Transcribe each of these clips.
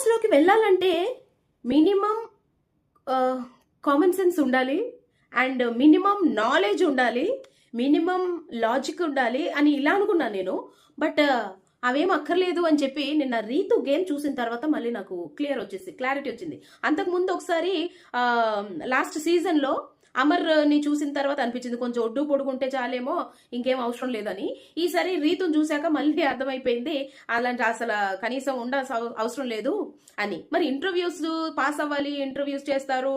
బాస్లోకి వెళ్ళాలంటే minimum common sense ఉండాలి and minimum knowledge ఉండాలి మినిమం లాజిక్ ఉండాలి అని ఇలా అనుకున్నాను నేను. బట్ అవేం అక్కర్లేదు అని చెప్పి నిన్న రీతు గేమ్ చూసిన తర్వాత మళ్ళీ నాకు క్లియర్ వచ్చేసి క్లారిటీ వచ్చింది. అంతకుముందు ఒకసారి లాస్ట్ సీజన్లో అమర్ని చూసిన తర్వాత అనిపించింది కొంచెం ఒడ్డు పొడుగుంటే చాలేమో ఇంకేం అవసరం లేదని. ఈసారి రీతుని చూశాక మళ్ళీ అర్థమైపోయింది అలాంటి అసలు కనీసం ఉండాల్సిన అవసరం లేదు అని. మరి ఇంటర్వ్యూస్ పాస్ అవ్వాలి ఇంటర్వ్యూస్ చేస్తారు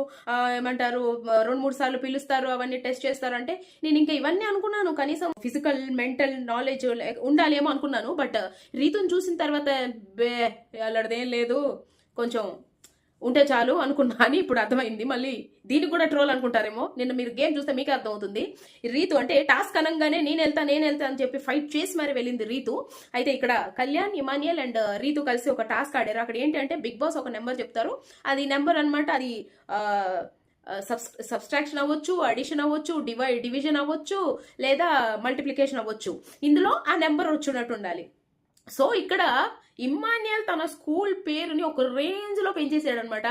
ఏమంటారు రెండు మూడు సార్లు పిలుస్తారు అవన్నీ టెస్ట్ చేస్తారు అంటే నేను ఇంకా ఇవన్నీ అనుకున్నాను. కనీసం ఫిజికల్ మెంటల్ నాలెడ్జ్ ఉండాలి ఏమో అనుకున్నాను బట్ రీతుని చూసిన తర్వాత బే అలాంటిదేం లేదు కొంచెం ఉంటే చాలు అనుకున్నా అని ఇప్పుడు అర్థమైంది. మళ్ళీ దీనికి కూడా ట్రోల్ అనుకుంటారేమో. నిన్న మీరు గేమ్ చూస్తే మీకే అర్థమవుతుంది. రీతు అంటే టాస్క్ అనగానే నేను వెళ్తా నేను వెళ్తా అని చెప్పి ఫైట్ చేసి మరి వెళ్ళింది రీతు. అయితే ఇక్కడ కళ్యాణ్ ఇమానియల్ అండ్ రీతు కలిసి ఒక టాస్క్ ఆడారు. అక్కడ ఏంటి అంటే బిగ్ బాస్ ఒక నెంబర్ చెప్తారు. అది నెంబర్ అనమాట అది సబ్స్ట్రాక్షన్ అవ్వచ్చు అడిషన్ అవ్వచ్చు డివై డివిజన్ అవ్వచ్చు లేదా మల్టిప్లికేషన్ అవ్వచ్చు. ఇందులో ఆ నెంబర్ వచ్చినట్టు ఉండాలి. సో ఇక్కడ ఇమ్మాన్యుయల్ తన స్కూల్ పేరుని ఒక రేంజ్లో పెంచేసాడు అనమాట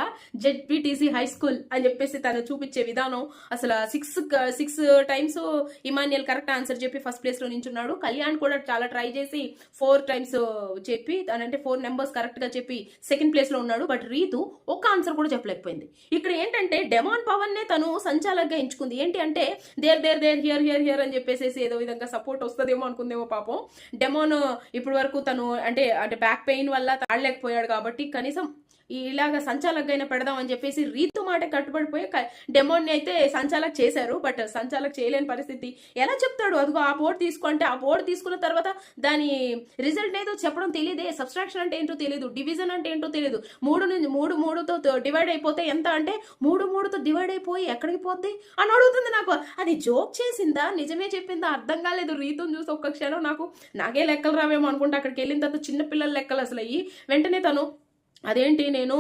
హై స్కూల్ అని చెప్పేసి తను చూపించే విధానం. అసలు six six times Emmanuel correct answer చెప్పి ఫస్ట్ ప్లేస్లో నించున్నాడు. కళ్యాణ్ కూడా చాలా ట్రై చేసి ఫోర్ టైమ్స్ చెప్పి అంటే ఫోర్ నెంబర్స్ కరెక్ట్గా చెప్పి సెకండ్ ప్లేస్లో ఉన్నాడు. బట్ రీతు ఒక్క ఆన్సర్ కూడా చెప్పలేకపోయింది. ఇక్కడ ఏంటంటే డెమాన్ పవన్ నే తను సంచాలకంగా ఎంచుకుంది. ఏంటి అంటే there there there here here here అని చెప్పేసి ఏదో విధంగా సపోర్ట్ వస్తుందేమో అనుకుందేమో పాపం. డెమోన్ ఇప్పటి వరకు తను అంటే అంటే బ్యాక్ పెయిన్ వల్ల తాడలేకపోయాడు కాబట్టి కనీసం ఇలాగ సంచాలకైనా పెడదాం అని చెప్పేసి రీతు మాట కట్టుబడిపోయి డెమోన్ అయితే సంచాలక్ చేశారు బట్ సంచాలక్ చేయలేని పరిస్థితి. ఎలా చెప్తాడు? అదిగో ఆ బోర్డు తీసుకుంటే ఆ బోర్డు తీసుకున్న తర్వాత దాని రిజల్ట్ ఏదో చెప్పడం తెలియదే సబ్స్ట్రాక్షన్ అంటే ఏంటో తెలియదు డివిజన్ అంటే ఏంటో తెలియదు మూడు నుంచి మూడు మూడుతో డివైడ్ అయిపోతే ఎంత అంటే మూడు మూడుతో డివైడ్ అయిపోయి ఎక్కడికి పోద్ది? అని అడుగుతుంది నాకు. అది జోక్ చేసిందా? నిజమే చెప్పిందా? అర్థం కాలేదు. రీతుని చూసి ఒక్క క్షణం నాకు నాకే లెక్కలు రావేమో అనుకుంటే అక్కడికి వెళ్ళిన తర్వాత చిన్నపిల్లల లెక్కలు అసలు అయ్యి వెంటనే తను అదేంటి నేను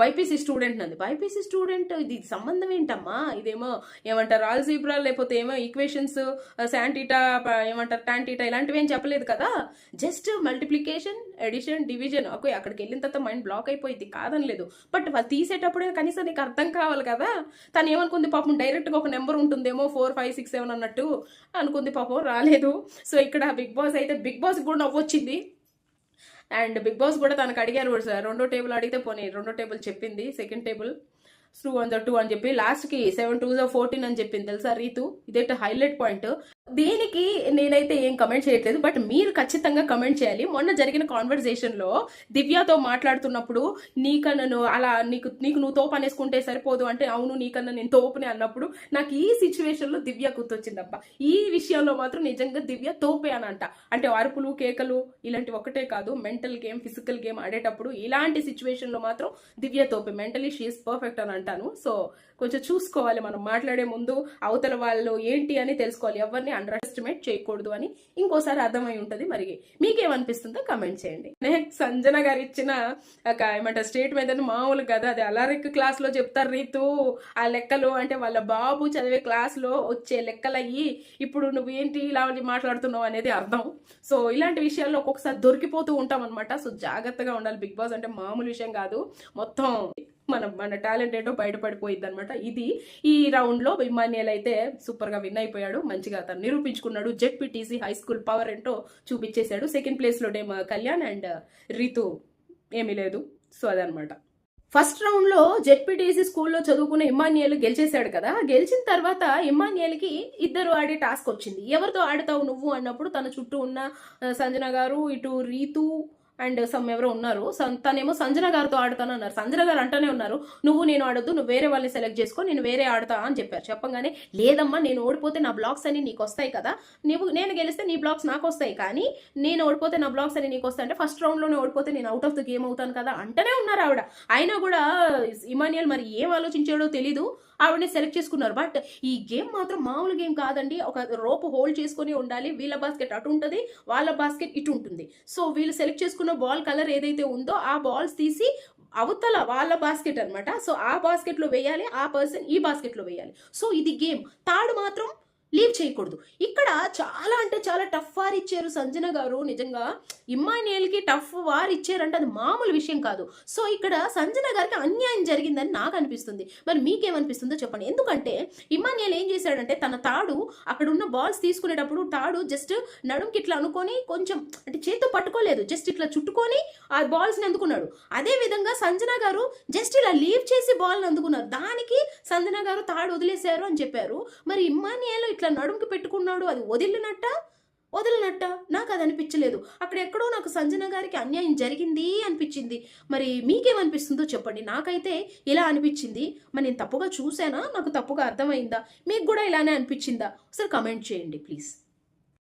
బైపీసీ స్టూడెంట్ నంది. బైపీసీ స్టూడెంట్ ఇది సంబంధం ఏంటమ్మా? ఇదేమో ఏమంటారు ఆల్జీబ్రా లేకపోతే ఏమో ఈక్వేషన్స్ శాంటీటా ఏమంటారు టాంటీటా ఇలాంటివి ఏం చెప్పలేదు కదా? Just multiplication addition division. Okay అక్కడికి వెళ్ళిన తర్వాత మైండ్ బ్లాక్ అయిపోయింది కాదని లేదు బట్ వాళ్ళు తీసేటప్పుడే కనీసం నీకు అర్థం కావాలి కదా? తను ఏమనుకుంది పాపం డైరెక్ట్గా ఒక నెంబర్ ఉంటుందేమో ఫోర్ ఫైవ్ సిక్స్ సెవెన్ అన్నట్టు. అనుకుంది పాపం రాలేదు. సో ఇక్కడ బిగ్ బాస్ అయితే బిగ్ బాస్ కూడా నవ్వొచ్చింది. అండ్ బిగ్ బాస్ కూడా తనకు అడిగారు కూడా సార్ రెండో టేబుల్ అడిగితే పోనీ రెండో టేబుల్ చెప్పింది second table two one two అని చెప్పి లాస్ట్కి సెవెన్ టూ జో ఫోర్టీన్ అని చెప్పింది తెలుసా రీతు? ఇదే హైలైట్ పాయింట్. దీనికి నేనైతే ఏం కమెంట్ చేయట్లేదు బట్ మీరు ఖచ్చితంగా కమెంట్ చేయాలి. మొన్న జరిగిన కాన్వర్జేషన్లో దివ్యతో మాట్లాడుతున్నప్పుడు నీకన్నా అలా నీకు నీకు నువ్వు తోపు అనేసుకుంటే సరిపోదు. అంటే అవును నీకన్నా నేను తోపునే అన్నప్పుడు నాకు ఈ సిచ్యువేషన్లో దివ్య గుర్తొచ్చిందబ్బా. ఈ విషయంలో మాత్రం నిజంగా దివ్య తోపే అని అంట. అంటే అరుపులు కేకలు ఇలాంటి ఒకటే కాదు. మెంటల్ గేమ్ ఫిజికల్ గేమ్ ఆడేటప్పుడు ఇలాంటి సిచ్యువేషన్లో మాత్రం దివ్య తోపే. మెంటలీ షీఈస్ పర్ఫెక్ట్ అని అంటాను. సో కొంచెం చూసుకోవాలి మనం మాట్లాడే ముందు అవతల వాళ్ళు ఏంటి అని తెలుసుకోవాలి. ఎవరిని అండర్ ఎస్టిమేట్ చేయకూడదు అని ఇంకోసారి అర్థమై ఉంటుంది. మరి మీకేమనిపిస్తుందో కమెంట్ చేయండి. నెక్స్ట్ సంజన గారు ఇచ్చిన ఒక ఏమంటారు స్టేట్ మీద మామూలు కదా. అది అలరిక్ క్లాస్లో చెప్తారు రీతు ఆ లెక్కలు అంటే వాళ్ళ బాబు చదివే క్లాస్లో వచ్చే లెక్కలయ్యి ఇప్పుడు నువ్వు ఏంటి ఇలా మాట్లాడుతున్నావు అనేది అర్థం. సో ఇలాంటి విషయాల్లో ఒక్కొక్కసారి దొరికిపోతూ ఉంటాం అనమాట సో జాగ్రత్తగా ఉండాలి. బిగ్ బాస్ అంటే మామూలు విషయం కాదు. మొత్తం మనం మన టాలెంట్ ఏంటో బయటపడిపోయింది అనమాట ఇది ఈ రౌండ్లో ఇమానియల్ అయితే సూపర్గా విన్ అయిపోయాడు. మంచిగా అతను నిరూపించుకున్నాడు. జెడ్పీటీసీ హై స్కూల్ పవర్ ఏంటో చూపించేశాడు. సెకండ్ ప్లేస్లో డేమ కళ్యాణ్ అండ్ రీతు ఏమీ లేదు. సో అదనమాట ఫస్ట్ రౌండ్లో జెడ్పిటీసీ జెడ్పీటీసీ స్కూల్లో చదువుకున్న ఇమానియల్ గెలిచేశాడు కదా. గెలిచిన తర్వాత ఇమానియల్ ఇద్దరు ఆడే టాస్క్ వచ్చింది. ఎవరితో ఆడతావు నువ్వు అన్నప్పుడు తన చుట్టూ ఉన్న సంజన గారు ఇటు రీతు అండ్ సమ్ ఎవరో ఉన్నారు. తనేమో సంజన గారితో ఆడతాను అన్నారు. సంజన గారు అంటానే ఉన్నారు నువ్వు నేను ఆడొద్దు నువ్వు వేరే వాళ్ళని సెలెక్ట్ చేసుకో నేను వేరే ఆడతా అని చెప్పారు. చెప్పగానే లేదమ్మా నేను ఓడిపోతే నా బ్లాగ్స్ అని నీకు వస్తాయి కదా నువ్వు నేను గెలిస్తే నీ బ్లాగ్స్ నాకు వస్తాయి కానీ నేను ఓడిపోతే నా బ్లాగ్స్ అని నీకు వస్తాయి అంటే ఫస్ట్ రౌండ్లోనే ఓడిపోతే నేను అవుట్ ఆఫ్ ద గేమ్ అవుతాను కదా అంటనే ఉన్నారు ఆవిడ. అయినా కూడా ఇమానియల్ మరి ఏం ఆలోచించాడో తెలీదు. ఆవిడని సెలెక్ట్ చేసుకున్నారు. బట్ ఈ గేమ్ మాత్రం మామూలు గేమ్ కాదండి. ఒక రోప్ హోల్డ్ చేసుకొని ఉండాలి. వీళ్ళ బాస్కెట్ అటు ఉంటుంది వాళ్ళ బాస్కెట్ ఇటు ఉంటుంది. సో వీళ్ళు సెలెక్ట్ చేసుకున్న బాల్ కలర్ ఏదైతే ఉందో ఆ బాల్స్ తీసి అవతల వాళ్ళ బాస్కెట్ అన్నమాట. సో ఆ బాస్కెట్లో వేయాలి ఆ పర్సన్ ఈ బాస్కెట్లో వేయాలి. సో ఇది గేమ్. తాడు మాత్రం లీవ్ చేయకూడదు. ఇక్కడ చాలా అంటే చాలా టఫ్ వార్ ఇచ్చారు సంజన గారు. నిజంగా ఇమ్మాన్యుయల్కి టఫ్ వార్ ఇచ్చారంటే అది మామూలు విషయం కాదు. సో ఇక్కడ సంజన గారికి అన్యాయం జరిగిందని నాకు అనిపిస్తుంది. మరి మీకేమనిపిస్తుందో చెప్పండి. ఎందుకంటే ఇమ్మాన్యుయల్ ఏం చేశాడంటే తన తాడు అక్కడ ఉన్న బాల్స్ తీసుకునేటప్పుడు తాడు జస్ట్ నడుంకి ఇట్లా అనుకొని కొంచెం అంటే చేతితో పట్టుకోలేదు. జస్ట్ ఇట్లా చుట్టుకొని ఆ బాల్స్ని అందుకున్నాడు. అదే విధంగా సంజన గారు జస్ట్ ఇలా లీవ్ చేసి బాల్ని అందుకున్నారు. దానికి సంజన గారు తాడు వదిలేశారు అని చెప్పారు. మరి ఇమ్మానియాలో ఇట్లా నడుముకి పెట్టుకున్నాడు అది వదిలినట్ట? వదిలినట్ట? నాకు అది అనిపించలేదు. అక్కడ ఎక్కడో నాకు సంజన గారికి అన్యాయం జరిగింది అనిపించింది. మరి మీకేమనిపిస్తుందో చెప్పండి. నాకైతే ఇలా అనిపించింది. మరి నేను తప్పుగా చూసానా నాకు తప్పుగా అర్థమైందా? మీకు కూడా ఇలానే అనిపించిందా? ఒకసారి కమెంట్ చేయండి ప్లీజ్